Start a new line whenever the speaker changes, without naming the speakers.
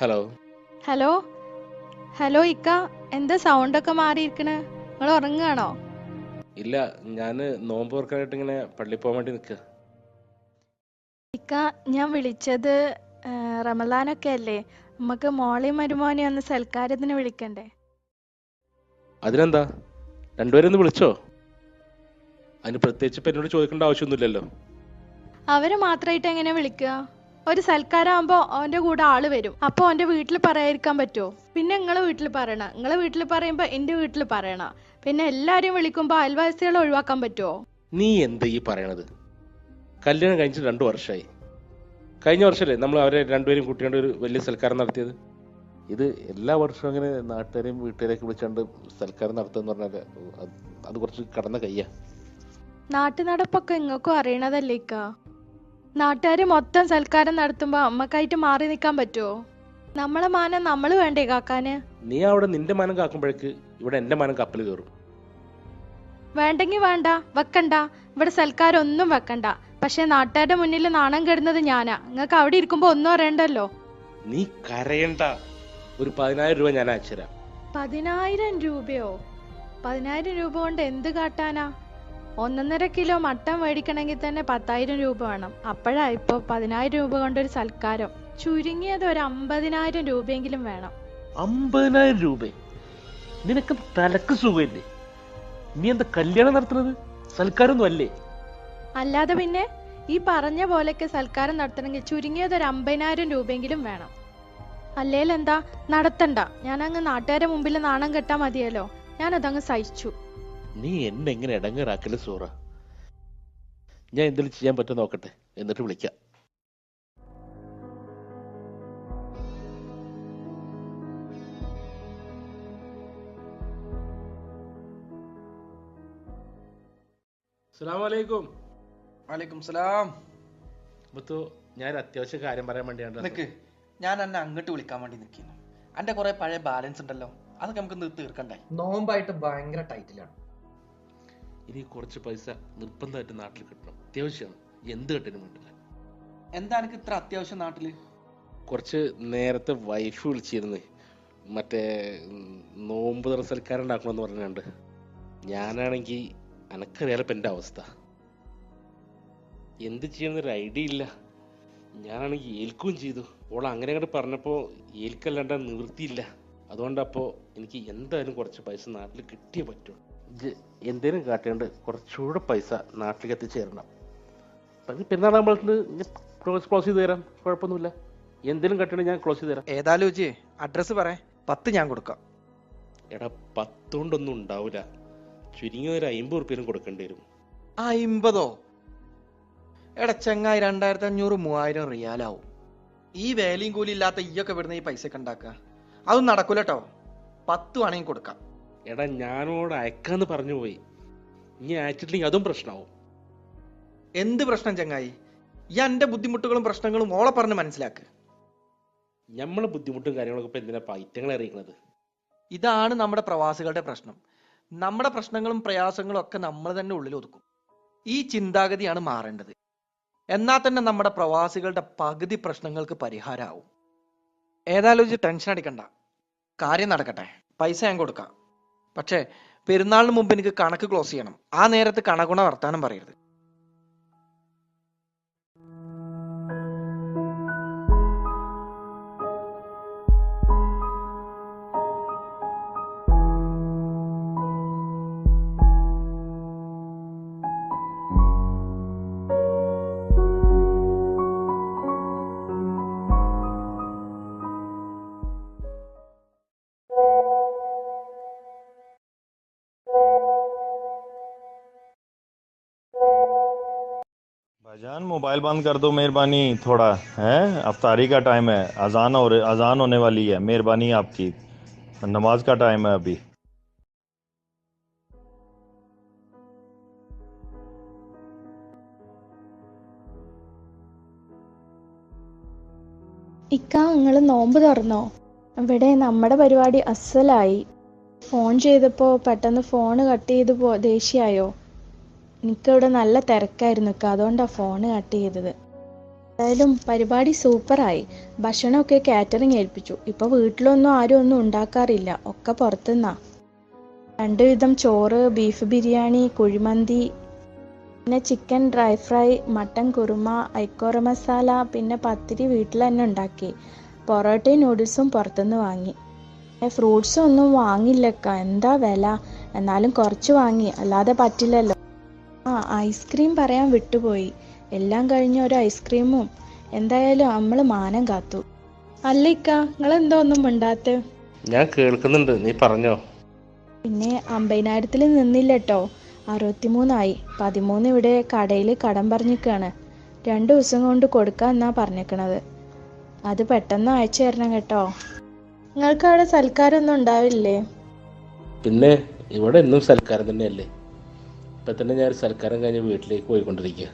Hello
hello hello ഇക്ക. എന്താ sound ഒക്കെ മാറിയിരിക്കണ്? നിങ്ങൾ ഉറങ്ങുകയാണോ?
ഇല്ല ഞാൻ നോമ്പ് തുറക്കാനായിട്ട് ഇങ്ങനെ പള്ളി പോകാൻ വേണ്ടി നിൽക്കുക
ഇക്ക ഞാൻ വിളിച്ചത് റമദാനൊക്കെ അല്ലേ? നമുക്ക് മോളി മരുമോനെ ഒന്ന് സൽക്കാരത്തിന് വിളിക്കണ്ടേ?
അതിനെന്താ? രണ്ടുപേരും ഒന്ന് വിളിച്ചോ? അതിന് പ്രത്യേകിച്ച് ഇപ്പം എന്നോട് ചോദിക്കേണ്ട ആവശ്യമൊന്നുമില്ലല്ലോ.
അവരെ മാത്രമായിട്ട് എങ്ങനെ വിളിക്കുക ഒരു സൽക്കാരാകുമ്പോ അവന്റെ കൂടെ ആൾ വരും. അപ്പൊ അവന്റെ വീട്ടിൽ പറയാതിരിക്കാൻ പറ്റുമോ പിന്നെ നിങ്ങളെ വീട്ടിൽ പറയണ. നിങ്ങളെ വീട്ടിൽ പറയുമ്പോ എന്റെ വീട്ടിൽ പറയണ. പിന്നെ എല്ലാരെയും വിളിക്കുമ്പോ അയൽവാസികളെ ഒഴിവാക്കാൻ പറ്റുമോ
നീ എന്ത് ഈ പറയണത്? കല്യാണം കഴിഞ്ഞിട്ട് രണ്ടു വർഷമായി കഴിഞ്ഞ വർഷമല്ലേ നമ്മൾ അവരെ രണ്ടുപേരും കുട്ടികളുടെ ഒരു വലിയ സൽക്കാരം നടത്തിയത്? ഇത് എല്ലാ വർഷവും അങ്ങനെ നാട്ടുകാരെയും വീട്ടുകാരെയൊക്കെ വിളിച്ചുകൊണ്ട് സൽക്കാരം നടത്തുക എന്ന് പറഞ്ഞാൽ അത് കുറച്ച് കടന്ന കയ്യാ.
നാട്ടു നടപ്പൊക്കെ നിങ്ങൾക്കും അറിയണതല്ലേ ഇക്ക? നാട്ടുകാര് മൊത്തം സൽക്കാരം നടത്തുമ്പോ അമ്മക്കായിട്ട് മാറി നിൽക്കാൻ പറ്റുമോ നമ്മളെ മാനം നമ്മൾ വേണ്ടേ കാക്കാന്?
നീ അവിടെ നിന്റെ മാനം കാക്കുമ്പോഴേക്ക് ഇവിടെ എന്റെ മാനം കപ്പൽ കയറും.
വേണ്ടെങ്കി വേണ്ട വെക്കണ്ട. ഇവിടെ സൽക്കാരം ഒന്നും വെക്കണ്ട. പക്ഷെ നാട്ടുകാരുടെ മുന്നിൽ നാണം കെടുന്നത് ഞാനാ. നിങ്ങൾക്ക് അവിടെ ഇരിക്കുമ്പോ ഒന്നും അറിയണ്ടല്ലോ.
നീ കരയണ്ട. ഒരു പതിനായിരം രൂപ ഞാൻ അയച്ചുതരാം.
പതിനായിരം രൂപയോ? പതിനായിരം രൂപ കൊണ്ട് എന്ത് കാട്ടാനാ? ഒന്നൊന്നര കിലോ മട്ടൻ മേടിക്കണമെങ്കിൽ തന്നെ പത്തായിരം രൂപ വേണം. അപ്പോഴാ ഇപ്പൊ പതിനായിരം രൂപ കൊണ്ടൊരു സൽക്കാരം. ചുരുങ്ങിയത് ഒരു അമ്പതിനായിരം രൂപയെങ്കിലും വേണം.
അമ്പതിനായിരം രൂപ? നിനക്ക് തലക്ക് സുഖമില്ലേ? നീ എന്താ കല്യാണം നടത്തുന്നത്? സൽക്കാരൊന്നും അല്ലേ?
അല്ലാതെ പിന്നെ ഈ പറഞ്ഞ പോലെയൊക്കെ സൽക്കാരം നടത്തണമെങ്കിൽ ചുരുങ്ങിയത് ഒരു അമ്പതിനായിരം രൂപയെങ്കിലും വേണം. അല്ലേലെന്താ? നടത്തണ്ട. ഞാൻ അങ്ങ് നാട്ടുകാരെ മുമ്പിൽ നാണം കെട്ടാ മതിയല്ലോ. ഞാനതങ്ങ് സഹിച്ചു.
നീ എന്നെ എങ്ങനെ ഇടങ്ങേറാക്കൽ സൂറ. ഞാൻ എന്തെങ്കിലും ചെയ്യാൻ പറ്റും നോക്കട്ടെ. എന്നിട്ട് വിളിക്കാം. അലൈക്കും.
വലൈക്കും സലാം.
മുത്തു ഞാൻ അത്യാവശ്യ കാര്യം പറയാൻ വേണ്ടിയാണ്
നിക്ക്. ഞാൻ എന്നെ അങ്ങോട്ട് വിളിക്കാൻ വേണ്ടി നിൽക്കുന്നു എന്റെ കുറെ പഴയ ബാലൻസ് ഉണ്ടല്ലോ. അതൊക്കെ നമുക്ക് തീർക്കണ്ടേ?
നോമ്പായിട്ട് ഭയങ്കര ടൈറ്റിലാണ്
ഇനി കുറച്ച് പൈസ നിർബന്ധമായിട്ട് നാട്ടിൽ കിട്ടണം. അത്യാവശ്യമാണ്. എന്ത് കിട്ടാനും വേണ്ടില്ല.
എന്താണ് ഇത്ര അത്യാവശ്യം നാട്ടിൽ
കുറച്ച് നേരത്തെ വൈഫ് വിളിച്ചിരുന്നു. മറ്റേ നോമ്പ് തുറസൽക്കാരുണ്ടാക്കണമെന്ന് പറഞ്ഞുകൊണ്ട് ഞാനാണെങ്കിൽ എനക്കറിയാലോ ഇപ്പം എന്റെ അവസ്ഥ. എന്ത് ചെയ്യണമെന്നൊരു ഐഡിയ ഇല്ല. ഞാനാണെങ്കിൽ ഏൽക്കുകയും ചെയ്തു. ഓൾ അങ്ങനെ അങ്ങോട്ട് പറഞ്ഞപ്പോൾ ഏൽക്കല്ലാണ്ട് നിവൃത്തിയില്ല. അതുകൊണ്ടപ്പോൾ എനിക്ക് എന്തായാലും കുറച്ച് പൈസ നാട്ടിൽ കിട്ടിയേ പറ്റൂ ഇത് എന്തേലും കാട്ടേണ്ട കുറച്ചുകൂടെ പൈസ നാട്ടിലേക്ക് എത്തിച്ചേരണം. അപ്പം നമ്മൾ ക്ലോസ് ക്ലോസ് ചെയ്ത് തരാം. കുഴപ്പമൊന്നുമില്ല. എന്തേലും കാട്ടേണ്ട ഞാൻ ക്ലോസ് ചെയ്ത് തരാം.
ഏതാലോചിച്ചേ അഡ്രസ്സ് പറ പത്ത് ഞാൻ കൊടുക്കാം.
എടാ പത്തുകൊണ്ടൊന്നും ഉണ്ടാവില്ല ചുരുങ്ങിയ ഒരു അമ്പത് റുപ്യനും കൊടുക്കേണ്ടി വരും.
അയിമ്പതോ? എടാ ചെങ്ങായി രണ്ടായിരത്തി അഞ്ഞൂറ് മൂവായിരം റിയാലാവും. ഈ വേലയും കൂലി ഇല്ലാത്ത ഈയൊക്കെ ഇവിടുന്ന് ഈ പൈസ ഒക്കെ ഉണ്ടാക്കുക. അതൊന്നും നടക്കൂല കേട്ടോ പത്ത് വേണമെങ്കിൽ കൊടുക്കാം.
എടാ ഞാനോട് അയക്കാന്ന് പറഞ്ഞു പോയി. ഇനി അയച്ചിട്ടില്ലെങ്കിൽ അതും പ്രശ്നമാവും
എന്ത് പ്രശ്നം ചങ്ങായി? ഈ എന്റെ ബുദ്ധിമുട്ടുകളും പ്രശ്നങ്ങളും ഓളെ പറഞ്ഞ് മനസ്സിലാക്ക്.
നമ്മളെ ബുദ്ധിമുട്ടും കാര്യങ്ങളൊക്കെ ഇപ്പൊ എന്തിനാ പൈറ്റങ്ങൾ അറിയിക്കുന്നത്
ഇതാണ് നമ്മുടെ പ്രവാസികളുടെ പ്രശ്നം. നമ്മുടെ പ്രശ്നങ്ങളും പ്രയാസങ്ങളും ഒക്കെ നമ്മൾ തന്നെ ഉള്ളിൽ ഒതുക്കും. ഈ ചിന്താഗതിയാണ് മാറേണ്ടത്. എന്നാൽ തന്നെ നമ്മുടെ പ്രവാസികളുടെ പകുതി പ്രശ്നങ്ങൾക്ക് പരിഹാരമാവും ഏതായാലും ടെൻഷൻ അടിക്കണ്ട. കാര്യം നടക്കട്ടെ. പൈസ ഞാൻ കൊടുക്കാം. പക്ഷേ പെരുന്നാളിന് മുമ്പ് എനിക്ക് കണക്ക് ക്ലോസ് ചെയ്യണം. ആ നേരത്ത് കണകുണ വർത്താനം പറയരുത്.
भाईजान मोबाइल बंद कर दो मेहरबानी थोड़ा है अफ्तारी का टाइम है अजान और अजान होने वाली है मेहरबानी आपकी नमाज का टाइम है अभी
ഇക്ക നിങ്ങൾ നോമ്പ് തുറന്നോ ഇവിടെ നമ്മുടെ പരിപാടി അസലായി ഫോൺ ചെയ്തപ്പോൾ പെട്ടെന്ന് ഫോൺ കട്ട് ചെയ്ത് പോ ദേഷ്യമായോ എനിക്കിവിടെ നല്ല തിരക്കായിരുന്നു അതുകൊണ്ടാണ് ഫോൺ കട്ട് ചെയ്തത്. എന്തായാലും പരിപാടി സൂപ്പറായി ഭക്ഷണമൊക്കെ കാറ്ററിംഗ് ഏൽപ്പിച്ചു. ഇപ്പൊ വീട്ടിലൊന്നും ആരും ഒന്നും ഉണ്ടാക്കാറില്ല. ഒക്കെ പുറത്തുനിന്നാ രണ്ട് വിധം ചോറ് ബീഫ് ബിരിയാണി കുഴിമന്തി പിന്നെ chicken dry fry mutton kurma ഐക്കോറ masala പിന്നെ പത്തിരി വീട്ടിൽ തന്നെ ഉണ്ടാക്കി. പൊറോട്ടയും നൂഡിൽസും പുറത്തുനിന്ന് വാങ്ങി. ഫ്രൂട്ട്സും ഒന്നും വാങ്ങില്ലക്ക എന്താ വില? എന്നാലും കുറച്ച് വാങ്ങി. അല്ലാതെ പറ്റില്ലല്ലോ. ഐസ്ക്രീം പറയാൻ വിട്ടുപോയി. എല്ലാം കഴിഞ്ഞ ഒരു ഐസ്ക്രീമും. എന്തായാലും നമ്മൾ മാനം കാത്തു. അല്ല ഇക്ക നിങ്ങളെന്തോ ഒന്നും മിണ്ടാത്ത?
ഞാൻ കേൾക്കുന്നുണ്ട്. നീ പറഞ്ഞോ?
പിന്നെ അമ്പതിനായിരത്തിൽ നിന്നില്ലട്ടോ. അറുപത്തിമൂന്നായി. പതിമൂന്ന് ഇവിടെ കടയിൽ കടം പറഞ്ഞിക്കാണ്. രണ്ടു ദിവസം കൊണ്ട് കൊടുക്കാന്നാ പറഞ്ഞേക്കണത്. അത് പെട്ടെന്ന് അയച്ചു തരണം കേട്ടോ. നിങ്ങൾക്ക് അവിടെ സൽക്കാരമൊന്നും ഉണ്ടാവില്ലേ?
പിന്നെ ഇവിടെ എന്നും സൽക്കാരം തന്നെയല്ലേ? ഇപ്പം തന്നെ ഞാൻ സൽക്കാരം കഴിഞ്ഞ് വീട്ടിലേക്ക് പോയിക്കൊണ്ടിരിക്കുക